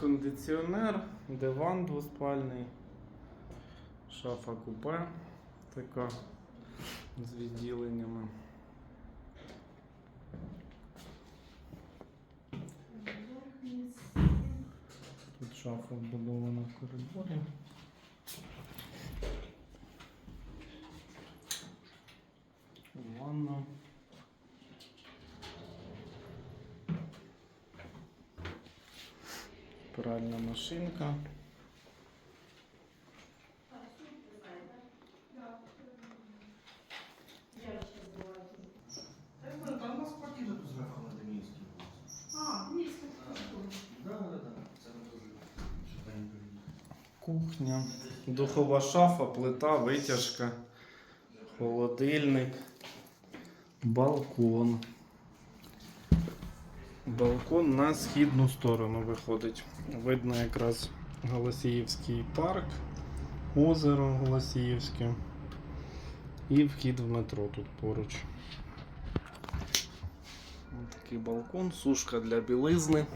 кондиціонер, диван двоспальний, шафа купе така з відділеннями. Тут шафа вбудована в коридорі. Ванна. Дуже швиденько. Кухня, духова шафа, плита, витяжка, холодильник, балкон. Балкон на східну сторону виходить. Видно якраз Голосіївський парк, озеро Голосіївське і вхід в метро тут поруч. Ось Такий балкон, сушка для білизни.